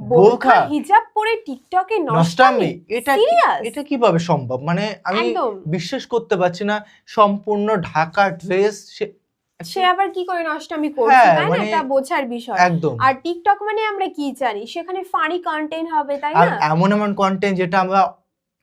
বোরখা? হিজাব পরে টিকটকে নষ্টামি? এটা এটা কীভাবে সম্ভব? মানে আমি। বিশ্বাস করতে পারছি না সম্পূর্ণ ঢাকা ড্রেস সে আবার কি করে নষ্টামি করছে হ্যাঁ, তাই না? মানে এটা বোঝার বিষয়। একদম। আর টিকটক মানে আমরা কি জানি? সেখানে ফানি কন্টেন্ট হবে তাই না? এমন এমন কন্টেন্ট যেটা আমরা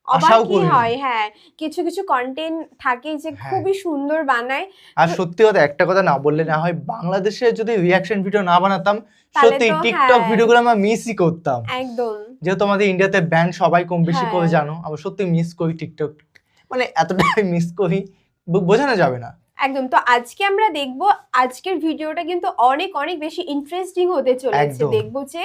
অবাক হয় হ্যাঁ। কিছু কিছু কন্টেন্ট থাকে যে হ্যাঁ। খুবই সুন্দর বানায়। আর সত্যি কথা একটা কথা না বললে না হয় বাংলাদেশে যদি রিয়াকশন ভিডিও না বানাতাম সত্যি টিকটক হ্যাঁ। ভিডিওগুলো আমরা মিসই করতাম। একদম। যেহেতু আমাদের ইন্ডিয়াতে ব্যান্ড সবাই কম বেশি হ্যাঁ। করে জানো আমরা সত্যি মিস করি টিকটক মানে এতটাই মিস করি বোঝানো যাবে না। একদম তো আজকে আমরা দেখব আজকের ভিডিওটা কিন্তু অনেক অনেক বেশি ইন্টারেস্টিং হতে চলেছে। দেখব যে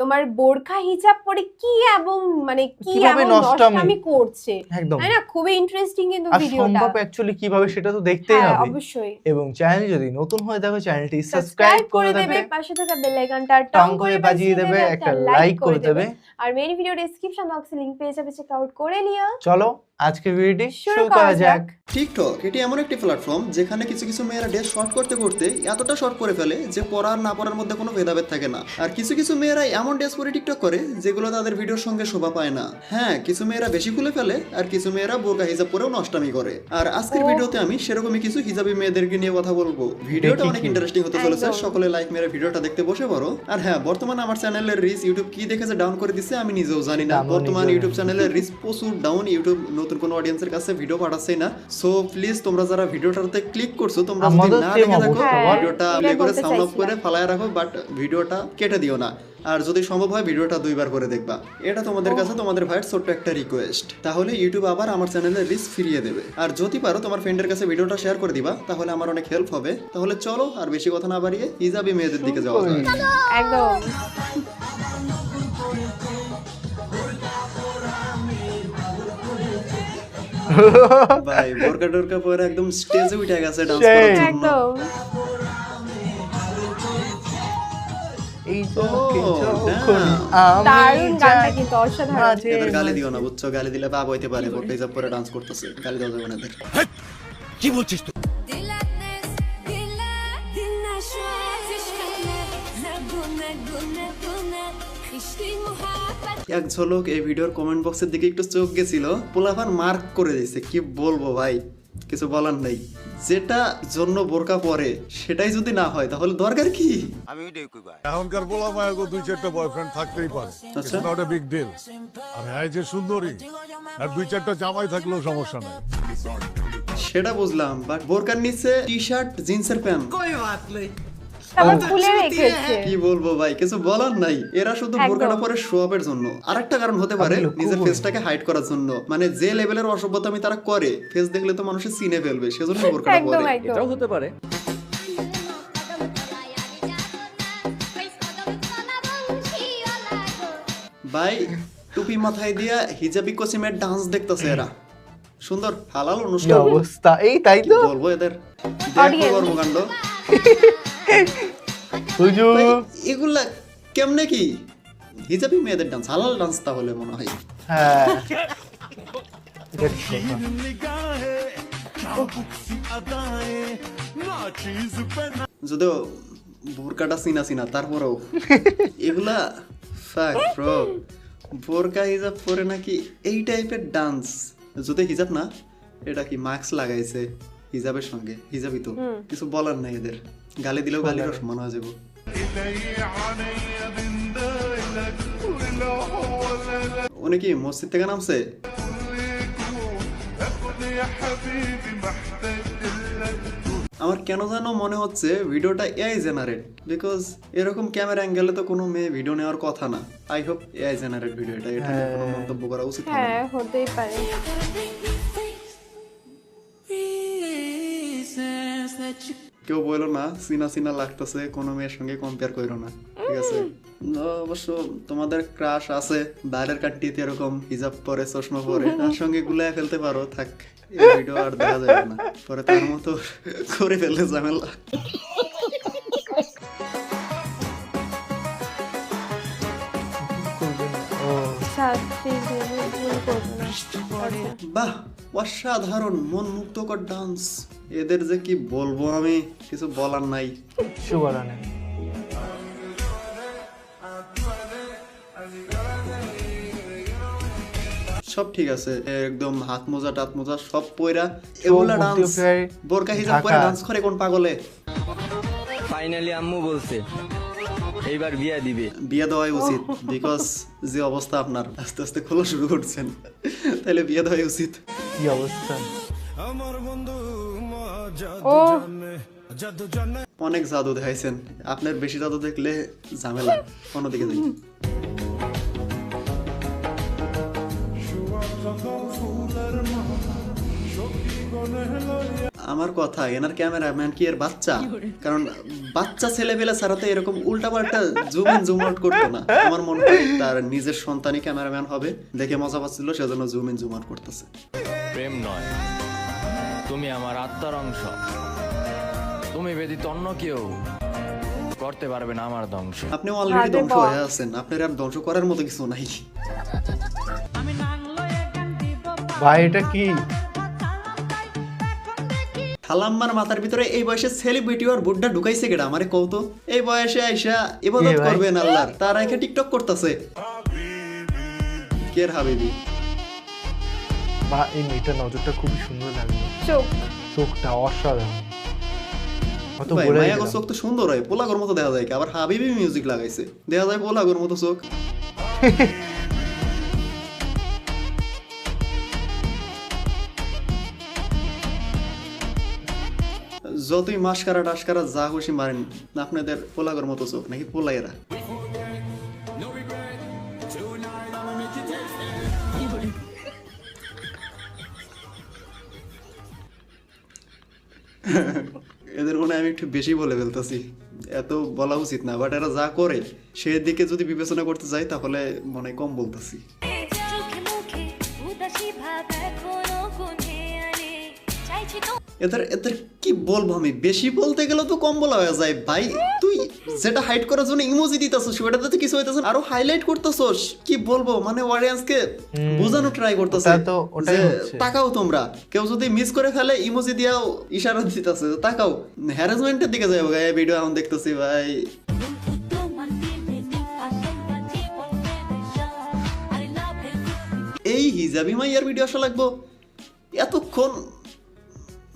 তোমার বোরখা হিজাব পরে কি এবং মানে কি কীভাবে এমন নষ্টামি? করছে তাই না? খুবই ইন্টারেস্টিং কিন্তু ভিডিওটা। সম্ভব অ্যাকচুয়ালি কীভাবে সেটা তো দেখতেই হ্যাঁ হবে। অবশ্যই। এবং চ্যানেল যদি নতুন হয়ে থাকে চ্যানেলটি সাবস্ক্রাইব করে দেবে। দেবে পাশে থাকা বেল আইকনটা টং করে বাজিয়ে দেবে একটা লাইক করে দেবে। আর মেন ভিডিও ডেসক্রিপশন বক্সে লিংক পেয়ে যাবে চেক আউট করে নিও। চলো আজকের ভিডিওটি শুরু করা যাক। টিকটক এটি এমন একটি প্ল্যাটফর্ম যেখানে কিছু কিছু মেয়েরা ড্রেস শর্ট করতে করতে এতটা শর্ট করে ফেলে যে পরার না পরার মধ্যে কোনো ভেদাভেদ থাকে না। আর কিছু কিছু মেয়েরা এমন ড্রেস পরে টিকটক করে যেগুলো তাদের ভিডিওর সঙ্গে শোভা পায় না। হ্যাঁ কিছু মেয়েরা বেশি খুলে ফেলে আর কিছু মেয়েরা বোরকা হিজাব পরেও নষ্টামি করে। আর আজকের ভিডিওতে আমি সেরকমই কিছু হিজাবি মেয়েদেরকে নিয়ে কথা বলব। ভিডিওটা অনেক ইন্টারেস্টিং হতে চলেছে সকলে লাইক মেরে ভিডিওটা দেখতে বসে পড়ো। আর হ্যাঁ বর্তমানে আমার চ্যানেলের রিচ ইউটিউব কি দেখেছে ডাউন করে দিচ্ছে আমি নিজেও জানি না। বর্তমানে ইউটিউব চ্যানেলের রিচ প্রচুর ডাউন ইউটিউব নতুন কোনো অডিয়েন্সের কাছে ভিডিও পাঠাচ্ছেই না। সো প্লিজ তোমরা যারা ভিডিওটাতে ক্লিক করছ তোমরা যদি না দেখে থাকো ভিডিওটা প্লে করে সাউন্ড অফ করে ফালায় রাখো বাট ভিডিওটা কেটে দিও না। আর যদি সম্ভব হয় ভিডিওটা দুইবার করে দেখবা। এটা তোমাদের কাছে তোমাদের ভাইয়ের ছোট্ট একটা রিকোয়েস্ট তাহলে ইউটিউব আবার আমার চ্যানেলের রিচ ফিরিয়ে দেবে। আর যদি পারো তোমার ফ্রেন্ডের কাছে ভিডিওটা শেয়ার করে দিবা তাহলে আমার অনেক হেল্প হবে। তাহলে চলো আর বেশি কথা না বাড়িয়ে ইজাবি মেয়েদের দিকে যাওয়া যায় একদম। ভাই বোরকা টোরকা পরে একদম স্টেজে উঠে গেছে ডান্স করার জন্য। এই ও, যখন damn। আমি দারুণ গানটা যাই কিন্তু অসাধারণ। মাঝে এদের গালি দিও না বুঝছ? গালি দিলে বাপ হইতে পারে বোরকা হিজাব পরে ডান্স করতেছে গালি দেওয়া যাবে না এদের Dilatnes, এক ঝলক এই ভিডিওর কমেন্ট বক্সের দিকে একটু চোখ গেছিল। পোলাপান মার্ক করে দিয়েছে কি বলব ভাই? কিছু বলার নেই। যেটা জন্য বোরকা পরে সেটাই যদি না হয় তাহলে দরকার কি? এখনকার বলা মায়ের দুই চারটা বয়ফ্রেন্ড থাকতেই পারে। আচ্ছা। নট এ বিগ ডিল আর হ্যাঁ যে সুন্দরী আর দুই চারটা জামাই থাকলেও সমস্যা নাই। সেটা বুঝলাম বাট বোরকার নিচে টি শার্ট জিন্সের প্যান্ট তারপর খুলে রেখেছে। কি বলব ভাই কিছু বলার নাই। এরা শুধু। বোরকাটা পরে জন্য। আরেকটা কারণ হতে পারে নিজের ফেসটাকে হাইড করার জন্য। মানে যে লেভেলের অসভ্যতা আমি তারা করে ফেস দেখলে তো মানুষের চিনে ফেলবে সেজন্য বোরকাটা পরে। একদম। হতে পারে। ভাই টুপি মাথায় দিয়া হিজাবি কোচিমের ডান্স দেখতেছে এরা। সুন্দর হালাল অনুষ্ঠান। অবস্থা? এই তাই কি তো বলব এদের? দেখো কর্মকাণ্ড। হুজুর এগুলা কেমনে কি? হিজাবি মেয়েদের ডান্স হালাল ডান্স তাহলে মনে হয়। হ্যাঁ। যদিও বোরকাটা চিনা চিনা তারপরেও। এগুলা ফাক ব্রো বোরকা হিজাব পরে নাকি এই টাইপের ডান্স যদি হিজাব না এটা কি মাস্ক লাগাইছে হিজাবের সঙ্গে হিজাবই তো। কিছু বলার নাই এদের। গালি দিলেও গালিরও সমান হয়ে যাব। উনি কি মসজিদ থেকে নামছে। আমার কেন যেন মনে হচ্ছে ভিডিওটা এআই জেনারেট বিকজ এরকম ক্যামেরা অ্যাঙ্গেলে তো কোনো মেয়ে ভিডিও নেওয়ার কথা না। I hope AI generate video এটা এটা কোনো মন্তব্য করা উচিত হ্যাঁ হতেই পারে। কেউ বলল না সিনা সিনা লাগতেছে কোনো মেয়ের সঙ্গে কম্পেয়ার করো না ঠিক আছে? অবশ্য তোমাদের ক্রাশ আছে বাইরের কান্ট্রিতে এরকম হিজাব পরে চশমা পরে তার সঙ্গে গুলায় ফেলতে পারো থাক এই ভিডিও আর দেখা যাবে না। পরে তার মতো করে ফেললে ঝামেলা। বাহ অসাধারণ মন মুক্তকর ডান্স এদের যে কি বলব আমি? কিছু বলার নাই। কিছু বলা নেই। সব ঠিক আছে একদম হাত মোজা টাত মোজা সব পয়রা এগুলা ডান্স বোরকা হিজাব পরে ডান্স করে কোন পাগলে? ফাইনালি আম্মু বলছে এইবার বিয়া দিবে। বিয়া দেওয়াই উচিত বিকজ যে অবস্থা আপনার আস্তে আস্তে খোলা শুরু করছেন তাহলে বিয়া দেওয়াই উচিত। কি অবস্থা? ও। অনেক জাদু দেখাইছেন। আপনার বেশি জাদু দেখলে ঝামেলা অন্যদিকে যাই। আমার কথা এনার ক্যামেরাম্যান কি এর বাচ্চা? কারণ বাচ্চা ছেলে পেলে ছাড়াতে এরকম উল্টা পাল্টা জুম ইন জুম আউট করতো না। আমার মনে হয় তার নিজের সন্তানই ক্যামেরাম্যান হবে দেখে মজা পাচ্ছিল সেজন্য জুম ইন জুম আউট করতেছে। প্রেম নয়। তুমি আমার আত্মার অংশ। তুমি ব্যতীত অন্য কেউ করতে পারবে না আমার ধ্বংস। আপনি অলরেডি ধ্বংস হয়ে আছেন। আপনার আর ধ্বংস করার মতো কিছু নাই। ভাই এটা কি? খালাম্মার মাথার ভিতরে এই বয়সে সেলিব্রিটি আর বুড্ডা ঢুকাইছে কেডা? আমারে কৌতো এই বয়সে আইসা ইবাদত করবেন আল্লাহর। তার একে টিকটক করতেছে। কের হাবিবি? বা এই মেয়েটার নজরটা খুবই সুন্দর লাগল। চোখ। চোখটা অসাধারণ। অত মায়াগো চোখ তো সুন্দর হয় পোলাগর মতো দেখা যায় আবার হাবিবি মিউজিক লাগাইছে। দেখা যায় পোলাগর মতো চোখ। যতই মাসকারা টাসকারা যা খুশি মারেন আপনাদের পোলাগর মতো চোখ নাকি পোলাইরা এদের মনে আমি একটু বেশি বলে ফেলতেছি। এত বলা উচিত না বাট এরা যা করে সেদিকে যদি বিবেচনা করতে যাই, তাহলে মনে কম বলতেছি। এদের এদের কি বলব আমি? বেশি বলতে গেলে তো কম বলা হয়ে যায়। ভাই তুই যেটা হাইড করার জন্য ইমোজি দিতেছস সেটাতে তো কিছু হইতেছে। আরও হাইলাইট করতেছস। কি বলব? মানে অডিয়েন্সকে বোঝানো ট্রাই করতেছে। তো ওটাই। তাকাও তোমরা। কেউ যদি মিস করে ফেলে ইমোজি দিয়াও ইশারা দিতেছে। তাকাও। হ্যারাসমেন্টের দিকে যাব এই ভিডিও এখন দেখতেছি ভাই। এই হিজাবি মাইয়ার ভিডিও আসা লাগবো। এতক্ষণ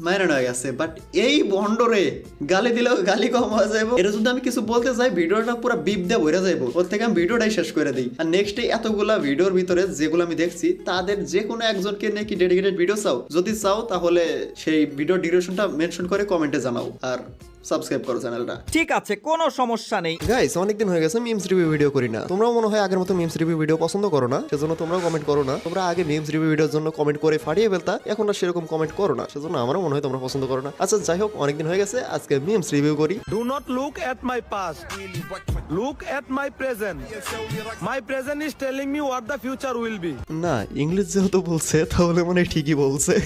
মাইরান হয়ে গেছে বাট এই বন্ডরে গালি দিলেও গালি কম হয়ে যাব এটা যদি আমি কিছু বলতে চাই, ভিডিওটা পুরো বিপ দিয়ে ভরে যাব ওর থেকে আমি ভিডিওটাই শেষ করে দিই। আর নেক্সট এতগুলা ভিডিওর ভিতরে যেগুলো আমি দেখছি, তাদের যে কোনো একজনকে নিয়ে কি ডেডিকেটেড ভিডিও চাও? যদি চাও, তাহলে সেই ভিডিও ডিউরেশনটা মেনশন করে কমেন্টে জানাও। আর সাবস্ক্রাইব করো চ্যানেলটা। ঠিক আছে কোনো সমস্যা নেই। গাইস অনেকদিন হয়ে গেছে মিমস রিভিউ ভিডিও করি না। তোমরাও মনে হয় আগের মতো মিমস রিভিউ ভিডিও পছন্দ করো না সেজন্য তোমরাও কমেন্ট করো না। তোমরা আগে মিমস রিভিউ ভিডিওর জন্য কমেন্ট করে ফাটিয়ে ফেলতা এখন আর সেরকম কমেন্ট করো না। সেজন্য আমারও মনে হয় তোমরা পছন্দ করো না। আচ্ছা যাই হোক অনেকদিন হয়ে গেছে আজকে মিমস রিভিউ করি। Do not look at my past look at my present my present is telling me what the future will be না ইংলিশ যেহেতু বলছে তাহলে মনে হয় ঠিকই বলছে।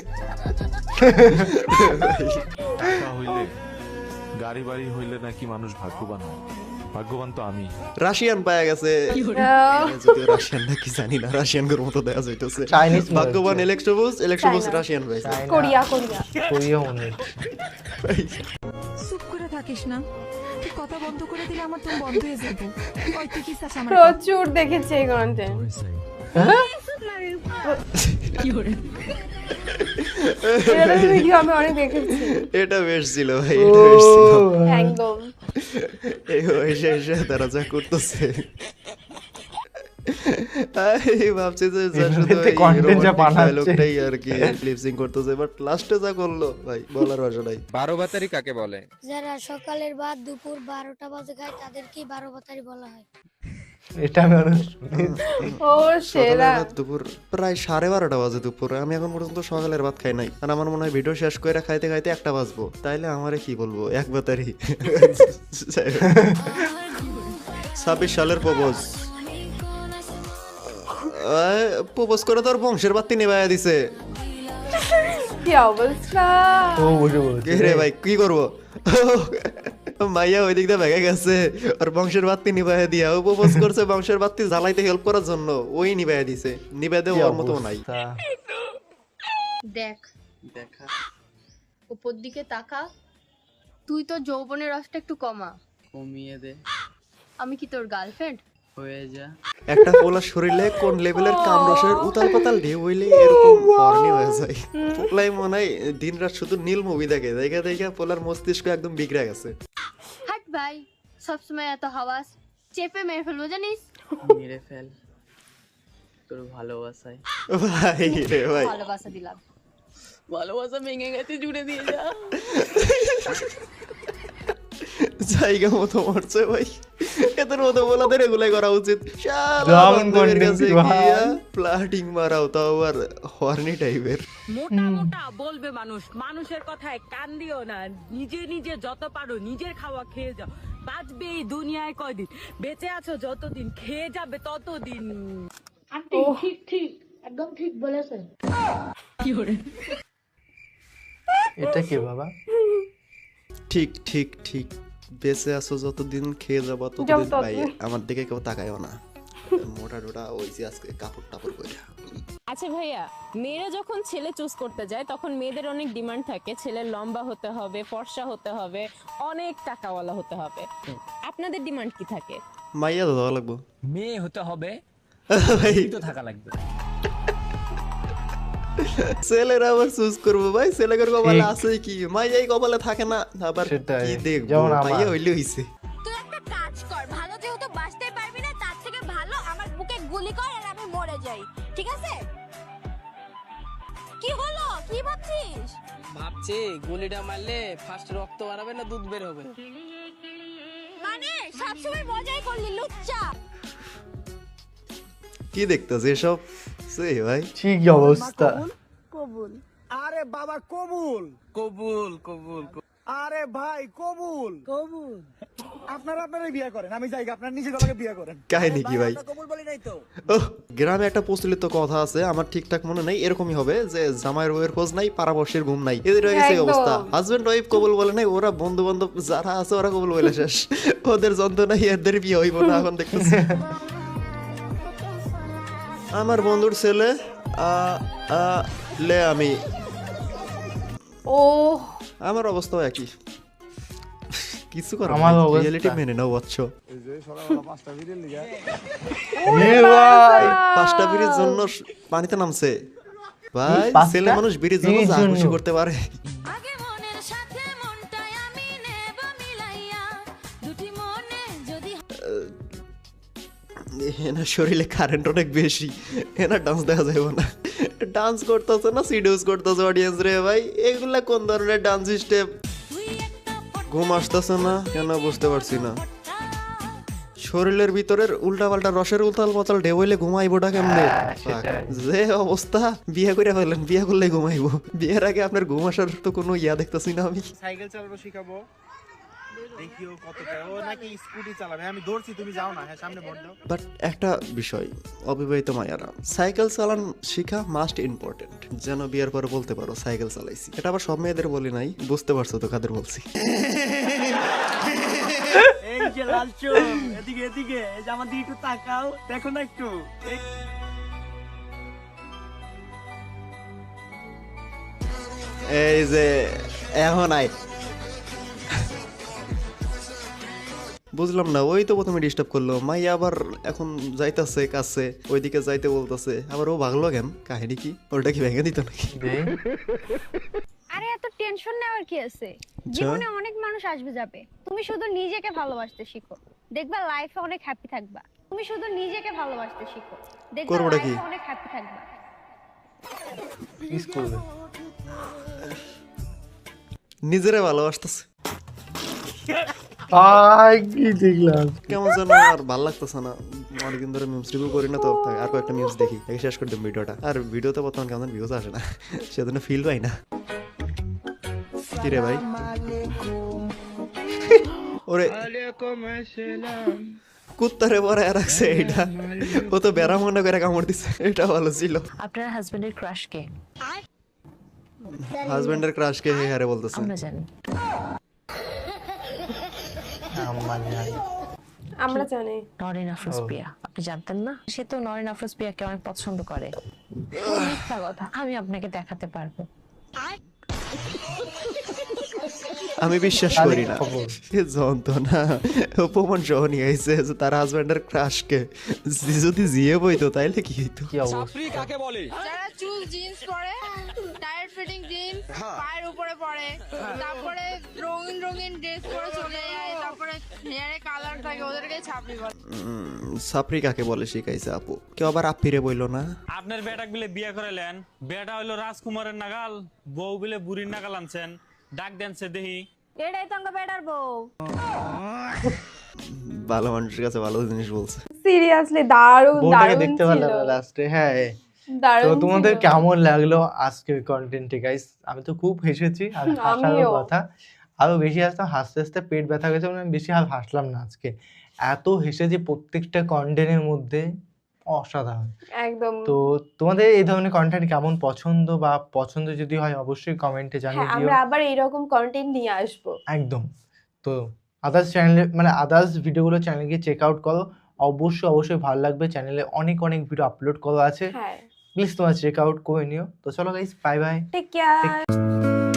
হইলে। গাড়ি বাড়ি হইলে নাকি মানুষ ভাগ্যবান হয়? ভাগ্যবান তো আমি। রাশিয়ান পায়া গেছে। যদিও রাশিয়ান নাকি জানি না রাশিয়ান এর মতো দেখা যাইতেছে। ভাগ্যবান। ইলেকট্রোবুস ইলেকট্রোবুস রাশিয়ান পাইছে। কোরিয়া কোরিয়া কোরিয়া মনে চুপ করে থাকিস না। কথা বন্ধ করে দিলে আমার তুমি বন্ধ হয়ে যাব। প্রচুর দেখেছি এই কন্টেন্ট ভিডিও আমি অনেক দেখেছি। এটা বেশ ছিল ভাই এটা বেশ ছিল। একদম। এই এসে এসে তারা যা করতেছে। এই যে আর কি লিপসিং করতেছে বাট লাস্টে যা করল ভাই বলার ভাষা নাই। বারো বাতারি কাকে বলে? যারা সকালের বাদ দুপুর বারোটা বাজে খায় তাদেরকেই বারো বাতারি বলা হয়। এটা আমি ও সেরা। দুপুর প্রায় সাড়ে বারোটা বাজে দুপুরে। আমি এখন পর্যন্ত সকালের ভাত খাই নাই। আর আমার মনে হয় ভিডিও শেষ করে খাইতে খাইতে একটা বাজবো। তাইলে আমারে কি বলব? এক বাতারি। ছাব্বিশ সালের প্রপোজ প্রপোজ করে তোর বংশের বাত্তি নেবাইয়া দিছে। কি অবস্থা? ও বুঝে বলছে। রে ভাই কি করব? মাইয়া ওই দিক দিয়ে ভেঙে গেছে। আর বংশের বাত্তি দিয়া ও প্রপোজ করছে বংশের বাত্তি জ্বালাইতে হেল্প করার জন্য। ওই দিছে। ওর মতো নাই। দেখ। দেখা। উপর দিকে তাকা। তুই তো যৌবনের রসটা একটু কমা। কমিয়ে দে। আমি কি তোর গার্লফ্রেন্ড হয়ে যা। একটা পোলার শরীরে কোন লেভেলের কামরসের উতাল পাতাল ঢেউ হইলে এরকম হয়ে যায়। পোলাই মনে হয় দিন রাত শুধু নীল মুভি দেখে। দেখা দেখা পোলার মস্তিষ্ক একদম বিগড়ে গেছে। ভাই সবসময় এত হাওয়াস। চেপে মেরে ফেলব জানিস? মেরে ফেল। তোর ভালোবাসায়। ভাই রে ভাই। ভালোবাসা দিলাম। ভালোবাসা ভেঙে গেছে জুড়ে দিয়ে যা। জায়গা মতো মরছে ভাই এদের মতো বলাদের এগুলাই করা উচিত। প্লাটিং মারাও তাও আবার হর্নি টাইপের মোটা মোটা বলবে মানুষ। মানুষের কথায় কান দিও না। নিজে নিজে যত পারো নিজের খাওয়া খেয়ে যাও। বাঁচবে এই দুনিয়ায় কয়দিন? বেঁচে আছো যতদিন খেয়ে যাবে ততদিন। ঠিক ঠিক একদম ঠিক বলেছেন। এটা কি বাবা? ঠিক ঠিক ঠিক। বেঁচে আছো যতদিন খেয়ে যাব ততদিন। ভাই আমার দিকে কেউ তাকায়ও না। মোটা টোটা ওই যে আজকে কাপড় টাপড় করে। আচ্ছা ভাইয়া মেয়েরা যখন ছেলে চুজ করতে যায় তখন মেয়েদের অনেক ডিমান্ড থাকে ছেলের লম্বা হতে হবে ফর্সা হতে হবে অনেক টাকাওয়ালা হতে হবে। আপনাদের ডিমান্ড কি থাকে? মাইয়া দেওয়া লাগবো। মেয়ে হতে হবে ভাই। তো থাকা লাগবে। ছেলেরা আবার চুজ করব ভাই ছেলেদের কপালে আছে কি? মাইয়াই কপালে থাকে না আবার কি দেখব? যেমন মাইয়া হইলে হইছে। তুই একটা কাজ কর ভালো যেহেতু বাঁচতে পারবি না তার থেকে ভালো আমার বুকে গুলি কর আর আমি মরে যাই ঠিক আছে? কি হলো? কি ভাবছিস? ভাবছি গুলিটা মারলে ফার্স্ট রক্ত বাড়াবে না দুধ বের হবে? মানে সবসময় মজাই করলি লুচ্চা। কি দেখতেছে এসব? ভাই। ঠিক অবস্থা? আরে বাবা কবুল। কবুল কবুল আরে ভাই কবুল। কবুল। আপনারা আপনারাই বিয়ে করেন আমি যাই আপনার নিজে বিয়ে করেন। কাহিনী কি ভাই? কবুল বলি নাই তো। গ্রামে একটা প্রচলিত কথা আছে আমার ঠিকঠাক মনে নেই এরকমই হবে যে জামাইয়ের বউয়ের খোঁজ নাই পাড়াবর্ষের ঘুম নাই। এদের হয়ে গেছে অবস্থা। হাজবেন্ড ওয়াইফ কবুল বলে নাই ওরা বন্ধু বান্ধব যারা আছে ওরা কবুল বলে শেষ। ওদের যন্ত্রণাই এদের বিয়ে হইব না এখন দেখতেছি। আমার বন্ধুর ছেলে আ, আ, লে আমি। ও আমার অবস্থাও একই। কিছু করার আমার রিয়েলিটি মেনে নাও বাচ্চ পাঁচটা বিড়ির জন্য পানিতে নামছে। ভাই ছেলে মানুষ বিড়ির জন্য? করতে পারে। এনার শরীরে কারেন্ট অনেক বেশি। এনার ডান্স দেখা যাবে না। ডান্স করতেছে না সিডিউস করতেছে অডিয়েন্স রে ভাই। এগুলা কোন ধরনের ডান্স স্টেপ ঘুম আসতেছে না কেন বুঝতে পারছি না। শরীরের ভিতরের উল্টা পাল্টা রসের উতাল পাতাল ঢেউ হইলে ঘুমাইবোটা কেমনে? যে অবস্থা বিয়ে করে ফেলেন বিয়ে করলে ঘুমাইবো। বিয়ের আগে আপনার ঘুম আসার তো কোনো ইয়া দেখতেছি না আমি। সাইকেল চালানো শিখাবো। দেখিও কতটা। ও নাকি স্কুটি চালাবে। আমি ধরছি তুমি যাও না। হ্যাঁ সামনে ভোট দাও বাট একটা বিষয় অবিবাহিত মায়ারা সাইকেল চালান শিখা মাস্ট ইম্পর্টেন্ট যেন বিয়ের পরে বলতে পারো সাইকেল চালাইছি। এটা আবার সব মেয়েদের বলি নাই বুঝতে পারছ তো কাদের বলছি। এই যে লালচু এদিকে এদিকে এই যে আমার দিকে একটু তাকাও দেখো না একটু। এই- এই যে এখন আয়। বুঝলাম না ওই তো প্রথমে ডিস্টার্ব করল। মাই আবার এখন যাইতাছে কাছে ওইদিকে যাইতে বলতেছে। আবার ও ভাগলো কেন? কাহিনী কি? ওটা কি ভেঙে দিত নাকি। আরে এত টেনশন নেওয়ার কি আছে? জীবনে অনেক মানুষ আসবে যাবে। তুমি শুধু নিজেকে ভালোবাসতে শিখো। দেখবা লাইফে অনেক হ্যাপি থাকবা। তুমি শুধু নিজেকে ভালোবাসতে শিখো। দেখবা? লাইফে অনেক হ্যাপি থাকবা। করবে। নিজেরে ভালোবাসতেছে। ভাই কি দেখলাম? কেমন যেন আর ভালো লাগতেছে না। অনেকদিন ধরে মিমস রিভিউ করি না তো আর কয়েকটা মিমস দেখি দেখে শেষ করে দিম ভিডিওটা। আর ভিডিওতে বর্তমান কেমন ভিউজ আসে না সেজন্য ফিল পাই না। কি রে ভাই? ওরে কুত্তারে পরে রাখছে এটা। ও তো বেড়া মনে করে কামড় দিছে এটা ভালো ছিল। আপনার হাজবেন্ডের ক্রাশ কে? হাজবেন্ডের ক্রাশ কে হারে বলতেছে। আমরা জানি। আমার জানি। আমরা জানি। নরেন আফরোজ প্রিয়া আপনি জানতেন না? সে তো নরেন আফরোজ প্রিয়াকে অনেক পছন্দ করে। মিথ্যা কথা আমি আপনাকে দেখাতে পারব। আমি বিশ্বাস করি না। যন্ত্রণা। প্রমাণ সহ নিয়ে আইছে যে তার হাজব্যান্ডের ক্রাশকে যদি জিয়ে বইতো তাইলে কি হইতো? কি অবস্থা? কাকে বলে? যারা চুল জিন্স পরে ফিটিং জিন্স পায়ের উপরে পরে তারপরে রঙিন রঙিন ড্রেস পরে চলে যায় তারপরে হেয়ারে কালার থাকে ওদেরকে ছাপড়ি বলে। সাপরি কাকে বলে শিখাইছে আপু? কেউ আবার আপিরে বইলো না? আপনার বেটাক বিলে বিয়ে করাইলেন। বেটা হইল রাজকুমারের নাগাল বউ বিলে বুড়ির নাগাল আনছেন। ডাক দেনছে দেহি। এটাই তো আমার বেটার বউ। ভালো মানুষের কাছে ভালো জিনিস বলছে। সিরিয়াসলি দারুণ দারুণ দেখতে ভালো লাস্টে হ্যাঁ। তো তোমাদের কেমন লাগল আজকের কন্টেন্টে গাইস আমি তো খুব হেসেছি আর আমিও। কথা। আরও বেশি হাসতাম হাসতে হাসতে পেট ব্যথা গেছে মানে আমি বেশি আর হাসলাম না আজকে। এত হেসেছি প্রত্যেকটা কন্টেন্টের মধ্যে অসাধারণ। একদম। তো তোমাদের এই ধরনের কন্টেন্ট কেমন পছন্দ বা পছন্দ যদি হয় অবশ্যই কমেন্টে জানিয়ে হ্যাঁ দিও। আমরা আবার এইরকম কন্টেন্ট নিয়ে আসব। একদম। তো আদার্স চ্যানেলে মানে আদার্স ভিডিওগুলো চ্যানেলে গিয়ে চেক আউট করো। অবশ্যই অবশ্যই ভালো লাগবে। চ্যানেলে অনেক অনেক ভিডিও আপলোড করা আছে। প্লিজ তোমার চেক আউট করে নিও। তো চলো guys bye bye take care